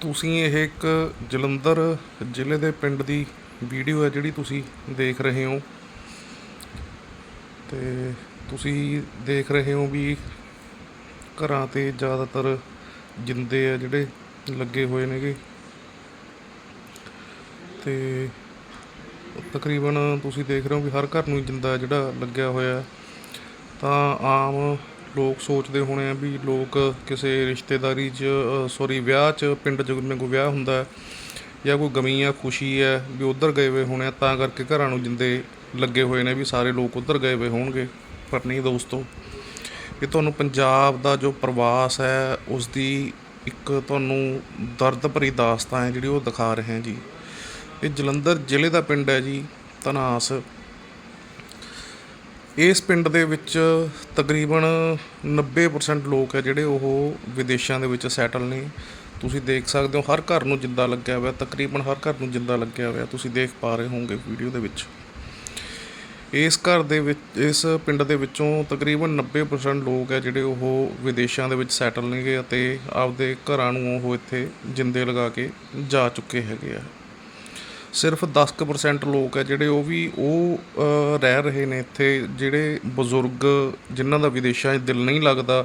ਤੁਸੀਂ ਇਹ ਇੱਕ ਜਲੰਧਰ ਜ਼ਿਲ੍ਹੇ ਦੇ ਪਿੰਡ ਦੀ ਵੀਡੀਓ ਹੈ ਜਿਹੜੀ ਤੁਸੀਂ ਦੇਖ ਰਹੇ ਹੋ। ਤੇ ਤੁਸੀਂ ਦੇਖ ਰਹੇ ਹੋ ਵੀ ਘਰਾਂ ਤੇ ਜ਼ਿਆਦਾਤਰ ਜਿੰਦੇ ਆ ਜਿਹੜੇ ਲੱਗੇ ਹੋਏ ਨੇਗੇ। ਤੇ ਤਕਰੀਬਨ ਤੁਸੀਂ ਦੇਖ ਰਹੇ ਹੋ ਵੀ ਹਰ ਘਰ ਨੂੰ ਹੀ ਜਿੰਦਾ ਜਿਹੜਾ ਲੱਗਿਆ ਹੋਇਆ। ਤਾਂ ਆਮ ਲੋਕ ਸੋਚਦੇ ਹੋਣੇ ਆ ਵੀ ਲੋਕ ਕਿਸੇ ਰਿਸ਼ਤੇਦਾਰੀ 'ਚ ਸੌਰੀ ਵਿਆਹ 'ਚ, ਪਿੰਡ 'ਚ ਜਿਵੇਂ ਕੋਈ ਵਿਆਹ ਹੁੰਦਾ ਜਾਂ ਕੋਈ ਗਮੀ ਆ, ਖੁਸ਼ੀ ਹੈ ਵੀ ਉਧਰ ਗਏ ਹੋਏ ਹੋਣੇ ਆ, ਤਾਂ ਕਰਕੇ ਘਰਾਂ ਨੂੰ ਜਿੰਦੇ ਲੱਗੇ ਹੋਏ ਨੇ ਵੀ ਸਾਰੇ ਲੋਕ ਉਧਰ ਗਏ ਹੋਏ ਹੋਣਗੇ, ਪਰ ਨਹੀਂ ਦੋਸਤੋ। ਇਹ ਤੁਹਾਨੂੰ ਪੰਜਾਬ ਦਾ ਜੋ ਪ੍ਰਵਾਸ ਹੈ ਉਸ ਦੀ ਇੱਕ ਤੁਹਾਨੂੰ ਦਰਦ ਭਰੀ ਦਾਸਤਾਨ ਹੈ ਜਿਹੜੀ ਉਹ ਦਿਖਾ ਰਹੇ ਹਾਂ ਜੀ। ਇਹ ਜਲੰਧਰ ਜ਼ਿਲ੍ਹੇ ਦਾ ਪਿੰਡ ਹੈ ਜੀ, ਧਨਾਸ। ਇਸ ਪਿੰਡ ਦੇ ਵਿੱਚ ਤਕਰੀਬਨ 90% ਲੋਕ ਹੈ ਜਿਹੜੇ ਉਹ ਵਿਦੇਸ਼ਾਂ ਦੇ ਵਿੱਚ ਸੈਟਲ ਨੇ। ਤੁਸੀਂ ਦੇਖ ਸਕਦੇ ਹੋ, ਹਰ ਘਰ ਨੂੰ ਜਿੰਦਾ ਲੱਗਿਆ ਹੋਇਆ, ਤਕਰੀਬਨ ਹਰ ਘਰ ਨੂੰ ਜਿੰਦਾ ਲੱਗਿਆ ਹੋਇਆ। ਤੁਸੀਂ ਦੇਖ ਪਾ ਰਹੇ ਹੋਵੋਗੇ ਵੀਡੀਓ ਦੇ ਵਿੱਚ। ਇਸ ਘਰ ਦੇ ਵਿੱਚ, ਇਸ ਪਿੰਡ ਦੇ ਵਿੱਚੋਂ ਤਕਰੀਬਨ 90% ਲੋਕ ਹੈ ਜਿਹੜੇ ਉਹ ਵਿਦੇਸ਼ਾਂ ਦੇ ਵਿੱਚ ਸੈਟਲ ਨੇਗੇ ਅਤੇ ਆਪਦੇ ਘਰਾਂ ਨੂੰ ਉਹ ਇੱਥੇ ਜਿੰਦੇ ਲਗਾ ਕੇ ਜਾ ਚੁੱਕੇ ਹੈਗੇ ਆ। ਸਿਰਫ 10% ਲੋਕ ਹੈ ਜਿਹੜੇ ਉਹ ਵੀ ਉਹ ਰਹਿ ਰਹੇ ਨੇ ਇੱਥੇ, ਜਿਹੜੇ ਬਜ਼ੁਰਗ, ਜਿਨ੍ਹਾਂ ਦਾ ਵਿਦੇਸ਼ਾਂ 'ਚ ਦਿਲ ਨਹੀਂ ਲੱਗਦਾ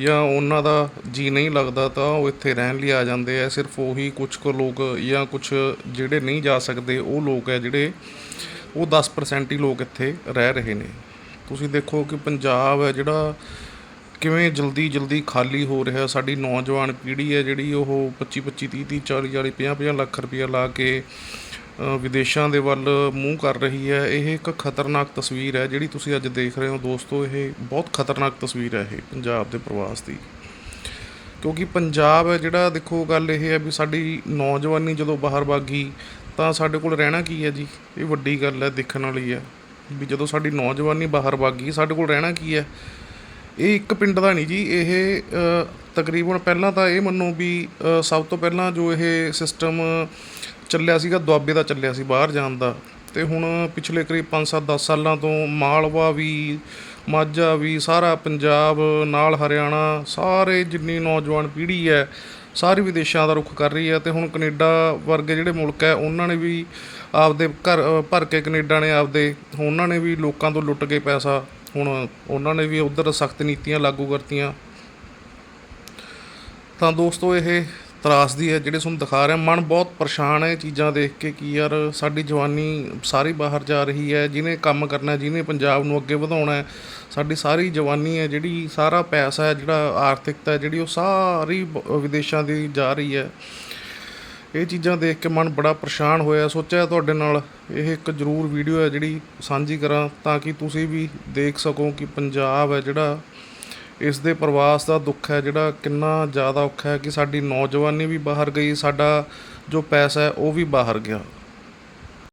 ਜਾਂ ਉਹਨਾਂ ਦਾ ਜੀ ਨਹੀਂ ਲੱਗਦਾ ਤਾਂ ਉਹ ਇੱਥੇ ਰਹਿਣ ਲਈ ਆ ਜਾਂਦੇ ਆ। ਸਿਰਫ ਉਹੀ ਕੁਝ ਕੁ ਲੋਕ ਜਾਂ ਕੁਝ ਜਿਹੜੇ ਨਹੀਂ ਜਾ ਸਕਦੇ, ਉਹ ਲੋਕ ਹੈ ਜਿਹੜੇ ਉਹ 10% ਹੀ ਲੋਕ ਇੱਥੇ ਰਹਿ ਰਹੇ ਨੇ। ਤੁਸੀਂ ਦੇਖੋ ਕਿ ਪੰਜਾਬ ਹੈ ਜਿਹੜਾ ਕਿਵੇਂ ਜਲਦੀ ਜਲਦੀ ਖਾਲੀ ਹੋ ਰਿਹਾ? ਸਾਡੀ ਨੌਜਵਾਨ ਪੀੜ੍ਹੀ ਹੈ ਜਿਹੜੀ ਉਹ 25 25 30 30 40 40 50 50 ਲੱਖ ਰੁਪਇਆ ਲਾ ਕੇ ਵਿਦੇਸ਼ਾਂ ਦੇ ਵੱਲ ਮੂੰਹ ਕਰ ਰਹੀ ਹੈ। ਇਹ ਇੱਕ ਖਤਰਨਾਕ ਤਸਵੀਰ ਹੈ ਜਿਹੜੀ ਤੁਸੀਂ ਅੱਜ ਦੇਖ ਰਹੇ ਹੋ ਦੋਸਤੋ। ਇਹ ਬਹੁਤ ਖਤਰਨਾਕ ਤਸਵੀਰ ਹੈ ਇਹ ਪੰਜਾਬ ਦੇ ਪ੍ਰਵਾਸ ਦੀ। ਕਿਉਂਕਿ ਪੰਜਾਬ ਹੈ ਜਿਹੜਾ, ਦੇਖੋ ਗੱਲ ਇਹ ਹੈ ਵੀ ਸਾਡੀ ਨੌਜਵਾਨੀ ਜਦੋਂ ਬਾਹਰ ਭਾਗੀ ਤਾਂ ਸਾਡੇ ਕੋਲ ਰਹਿਣਾ ਕੀ ਹੈ ਜੀ? ਇਹ ਵੱਡੀ ਗੱਲ ਹੈ, ਦੇਖਣ ਵਾਲੀ ਹੈ। ਵੀ ਜਦੋਂ ਸਾਡੀ ਨੌਜਵਾਨੀ ਬਾਹਰ ਭਾਗੀ ਸਾਡੇ ਕੋਲ ਰਹਿਣਾ ਕੀ ਹੈ? ਇਹ ਇੱਕ ਪਿੰਡ ਦਾ ਨਹੀਂ ਜੀ, ਇਹ ਤਕਰੀਬਨ ਪਹਿਲਾਂ ਤਾਂ ਇਹ ਮੰਨੋ ਵੀ ਸਭ ਤੋਂ ਪਹਿਲਾਂ ਜੋ ਇਹ ਸਿਸਟਮ ਚੱਲਿਆ ਸੀਗਾ, ਦੁਆਬੇ ਦਾ ਚੱਲਿਆ ਸੀ, ਬਾਹਰ ਜਾਣ ਦਾ। ਤੇ ਹੁਣ ਪਿਛਲੇ ਕਰੀਬ 5-7 10 ਸਾਲਾਂ ਤੋਂ ਮਾਲਵਾ ਵੀ, ਮਾਝਾ ਵੀ, ਸਾਰਾ ਪੰਜਾਬ, ਨਾਲ ਹਰਿਆਣਾ, ਸਾਰੇ ਜਿੰਨੀ ਨੌਜਵਾਨ ਪੀੜ੍ਹੀ ਹੈ, ਸਾਰੇ ਵਿਦੇਸ਼ਾਂ ਦਾ ਰੁਖ ਕਰ ਰਹੀ ਹੈ। ਤੇ ਹੁਣ ਕੈਨੇਡਾ ਵਰਗੇ ਜਿਹੜੇ ਮੁਲਕ ਹੈ, ਉਹਨਾਂ ਨੇ ਵੀ ਆਪਦੇ ਘਰ ਭਰ ਕੇ ਕੈਨੇਡਾ ਨੇ ਆਪਦੇ ਉਹਨਾਂ ਨੇ ਵੀ ਲੋਕਾਂ ਤੋਂ ਲੁੱਟ ਕੇ ਪੈਸਾ ਹੁਣ ਉਹਨਾਂ ਨੇ ਵੀ ਉਧਰ ਸਖਤ ਨੀਤੀਆਂ ਲਾਗੂ ਕਰਤੀਆਂ। ਤਾਂ ਦੋਸਤੋ, ਇਹ ਤਰਾਸਦੀ ਹੈ ਜਿਹੜੇ ਤੁਹਾਨੂੰ ਦਿਖਾ ਰਿਹਾ। ਮਨ ਬਹੁਤ ਪਰੇਸ਼ਾਨ ਹੈ ਇਹ ਚੀਜ਼ਾਂ ਦੇਖ ਕੇ ਕਿ ਯਾਰ ਸਾਡੀ ਜਵਾਨੀ ਸਾਰੀ ਬਾਹਰ ਜਾ ਰਹੀ ਹੈ, ਜਿਹਨੇ ਕੰਮ ਕਰਨਾ ਜਿਹਨੇ ਪੰਜਾਬ ਨੂੰ ਅੱਗੇ ਵਧਾਉਣਾ ਹੈ, ਸਾਡੀ ਸਾਰੀ ਜਵਾਨੀ ਹੈ, ਜਿਹੜੀ ਸਾਰਾ ਪੈਸਾ ਹੈ, ਜਿਹੜਾ ਆਰਥਿਕਤਾ ਹੈ, ਜਿਹੜੀ ਉਹ ਸਾਰੀ ਵਿਦੇਸ਼ਾਂ ਦੀ ਜਾ ਰਹੀ ਹੈ। ਇਹ ਚੀਜ਼ਾਂ ਦੇਖ ਕੇ ਮਨ ਬੜਾ ਪਰੇਸ਼ਾਨ ਹੋਇਆ। ਸੋਚਿਆ ਤੁਹਾਡੇ ਨਾਲ ਇਹ ਇੱਕ ਜ਼ਰੂਰ ਵੀਡੀਓ ਹੈ ਜਿਹੜੀ ਸਾਂਝੀ ਕਰਾਂ ਤਾਂ ਕਿ ਤੁਸੀਂ ਵੀ ਦੇਖ ਸਕੋ ਕਿ ਪੰਜਾਬ ਹੈ ਜਿਹੜਾ, ਇਸ ਦੇ ਪ੍ਰਵਾਸ ਦਾ ਦੁੱਖ ਹੈ ਜਿਹੜਾ ਕਿੰਨਾ ਜ਼ਿਆਦਾ ਔਖਾ ਹੈ ਕਿ ਸਾਡੀ ਨੌਜਵਾਨੀ ਵੀ ਬਾਹਰ ਗਈ, ਸਾਡਾ ਜੋ ਪੈਸਾ ਹੈ ਉਹ ਵੀ ਬਾਹਰ ਗਿਆ।